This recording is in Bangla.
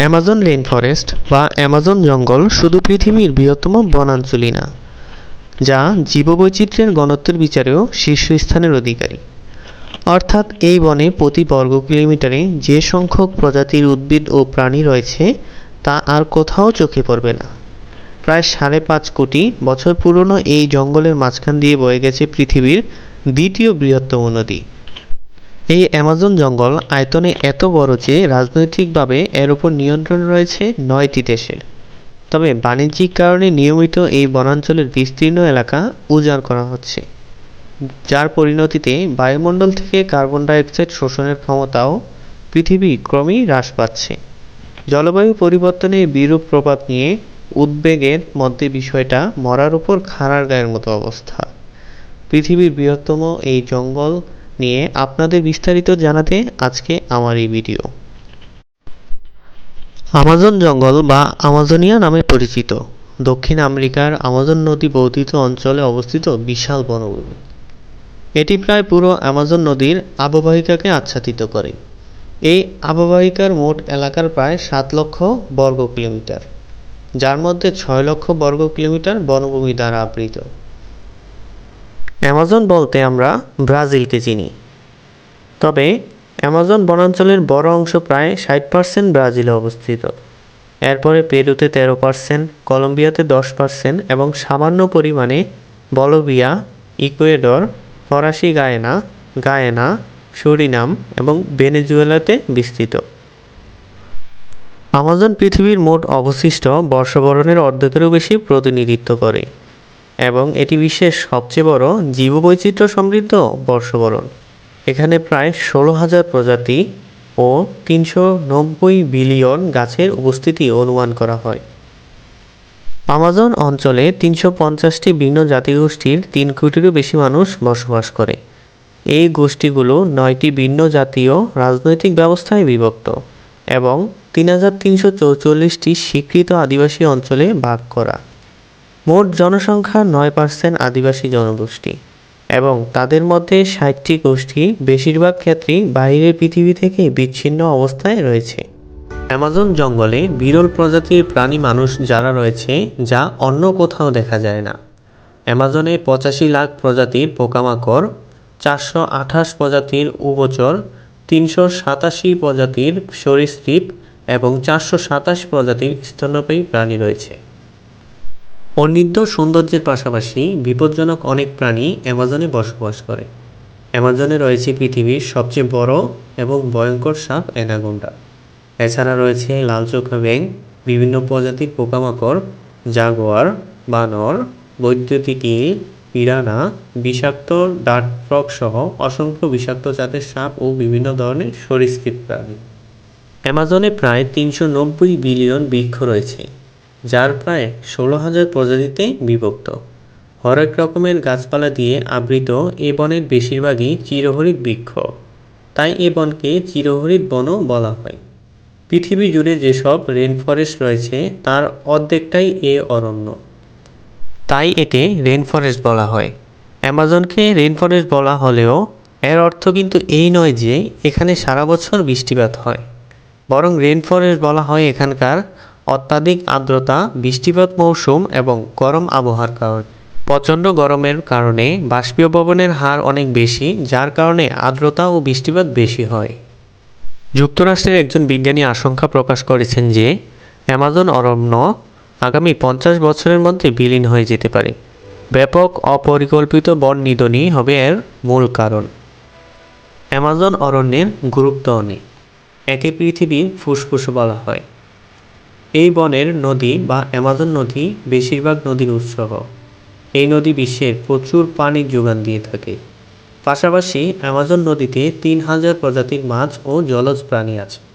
অ্যামাজন রেইন ফরেস্ট বা অ্যামাজন জঙ্গল শুধু পৃথিবীর বৃহত্তম বনাঞ্চলই না, যা জীববৈচিত্র্যের ঘনত্বের বিচারেও শীর্ষস্থানের অধিকারী। অর্থাৎ এই বনে প্রতি বর্গ কিলোমিটারে যে সংখ্যক প্রজাতির উদ্ভিদ ও প্রাণী রয়েছে, তা আর কোথাও চোখে পড়বে না। প্রায় সাড়ে পাঁচ কোটি বছর পুরনো এই জঙ্গলের মাঝখান দিয়ে বয়ে গেছে পৃথিবীর দ্বিতীয় বৃহত্তম নদী। এই অ্যামাজন জঙ্গল আয়তনে এত বড় যে রাজনৈতিকভাবে এর উপর নিয়ন্ত্রণ রয়েছে নয়টি দেশের। তবে বাণিজ্যিক কারণে নিয়মিত এই বনাঞ্চলের বিস্তীর্ণ এলাকা উজাড় করা হচ্ছে, যার পরিণতিতে বায়ুমণ্ডল থেকে কার্বন ডাইঅক্সাইড শোষণের ক্ষমতাও পৃথিবী ক্রমেই হ্রাস পাচ্ছে। জলবায়ু পরিবর্তনের বিরূপ প্রভাব নিয়ে উদ্বেগের মধ্যে বিষয়টা মরার উপর খাড়ার গায়ের মতো অবস্থা। পৃথিবীর বৃহত্তম এই জঙ্গল নিয়ে আপনাদের বিস্তারিত জানাতে আজকে আমার এই ভিডিও। আমাজন জঙ্গল বা আমাজনিয়া নামে পরিচিত। দক্ষিণ আমেরিকার আমাজন নদী বর্ধিত অঞ্চলে অবস্থিত বিশাল বনভূমি। এটি প্রায় পুরো আমাজন নদীর আববাহিকাকে আচ্ছাদিত করে। এই আববাহিকার মোট এলাকার প্রায় সাত লক্ষ বর্গ কিলোমিটার, যার মধ্যে ছয় লক্ষ বর্গ কিলোমিটার বনভূমি দ্বারা আবৃত। অ্যামাজন বলতে আমরা ব্রাজিলকে চিনি। তবে অ্যামাজন বনাঞ্চলের বড় অংশ প্রায় ষাট পার্সেন্ট ব্রাজিলে অবস্থিত। এরপরে পেরুতে তেরো পার্সেন্ট, কলম্বিয়াতে দশ পার্সেন্ট এবং সামান্য পরিমাণে বলভিয়া, ইকুয়েডর, ফরাসি গায়েনা গায়েনা, সুরিনাম এবং ভেনেজুয়েলাতে বিস্তৃত। আমাজন পৃথিবীর মোট অবশিষ্ট বর্ষবরণের অর্ধেকেরও বেশি প্রতিনিধিত্ব করে। এবং এটি বিশ্বের সবচেয়ে বড় জীববৈচিত্র্য সমৃদ্ধ বর্ষবরণ। এখানে প্রায় ষোলো হাজার প্রজাতি ও তিনশো নব্বই বিলিয়ন গাছের উপস্থিতি অনুমান করা হয়। আমাজন অঞ্চলে তিনশো পঞ্চাশটি ভিন্ন জাতিগোষ্ঠীর তিন কোটিরও বেশি মানুষ বসবাস করে। এই গোষ্ঠীগুলো নয়টি ভিন্ন জাতীয় রাজনৈতিক ব্যবস্থায় বিভক্ত এবং তিন হাজার তিনশো চৌচল্লিশটি স্বীকৃত আদিবাসী অঞ্চলে ভাগ করা। মোট জনসংখ্যা নয় পার্সেন্ট আদিবাসী জনগোষ্ঠী এবং তাদের মধ্যে ষাটটি গোষ্ঠী বেশিরভাগ ক্ষেত্রেই বাইরের পৃথিবী থেকে বিচ্ছিন্ন অবস্থায় রয়েছে। অ্যামাজন জঙ্গলে বিরল প্রজাতির প্রাণী মানুষ যারা রয়েছে, যা অন্য কোথাও দেখা যায় না। অ্যামাজনে পঁচাশি লাখ প্রজাতির পোকামাকড়, চারশো আঠাশ প্রজাতির উভচর, তিনশো সাতাশি প্রজাতির সরীসৃপ এবং চারশো সাতাশ প্রজাতির স্তন্যপায়ী প্রাণী রয়েছে। অনিদ্য সৌন্দর্যের পাশাপাশি বিপজ্জনক অনেক প্রাণী অ্যামাজনে বসবাস করে। অ্যামাজনে রয়েছে পৃথিবীর সবচেয়ে বড় এবং ভয়ঙ্কর সাপ অ্যানাগোন্ডা এছাড়া রয়েছে লাল চোখা ব্যাঙ, বিভিন্ন প্রজাতির পোকামাকড়, জাগোয়ার, বানর, বৈদ্যুতিক পিরানা, বিষাক্ত ডার্ট ফ্রগ সহ অসংখ্য বিষাক্ত জাতের সাপ ও বিভিন্ন ধরনের সরীসৃপ প্রাণী। অ্যামাজনে প্রায় তিনশো নব্বই বিলিয়ন বৃক্ষ রয়েছে। যার প্রায় ষোলো হাজার প্রজাতিতে বিভক্ত। হরেক রকমের গাছপালা দিয়ে আবৃত এ বনের বেশিরভাগই চিরহরিৎ বৃক্ষ। তাই এ বনকে চিরহরিৎ বনও বলা হয়। পৃথিবী জুড়ে যেসব রেন ফরেস্ট রয়েছে, তার অর্ধেকটাই এ অরণ্য। তাই একে রেন ফরেস্ট বলা হয়। অ্যামাজনকে রেন ফরেস্ট বলা হলেও, এর অর্থ কিন্তু এই নয় যে, এখানে সারা বছর বৃষ্টিপাত হয়। বরং রেন ফরেস্ট বলা হয় এখানকার অত্যাধিক আর্দ্রতা, বৃষ্টিপাত মৌসুম এবং গরম আবহাওয়ার কারণে। প্রচণ্ড গরমের কারণে বাষ্পীয়ভবনের হার অনেক বেশি, যার কারণে আর্দ্রতা ও বৃষ্টিপাত বেশি হয়। যুক্তরাষ্ট্রের একজন বিজ্ঞানী আশঙ্কা প্রকাশ করেছেন যে, অ্যামাজন অরণ্য আগামী পঞ্চাশ বছরের মধ্যে বিলীন হয়ে যেতে পারে। ব্যাপক অপরিকল্পিত বন নিধনই হবে এর মূল কারণ। অ্যামাজন অরণ্যের গুরুত্ব অনেক একে পৃথিবীর ফুসফুস বলা হয়। এই বনের নদী বা অ্যামাজন নদী বেশিরভাগ নদীর উৎস এই নদী বিশ্বের প্রচুর পানির যোগান দিয়ে থাকে। পাশাপাশি অ্যামাজন নদীতে তিন হাজার প্রজাতির মাছ ও জলজ প্রাণী আছে।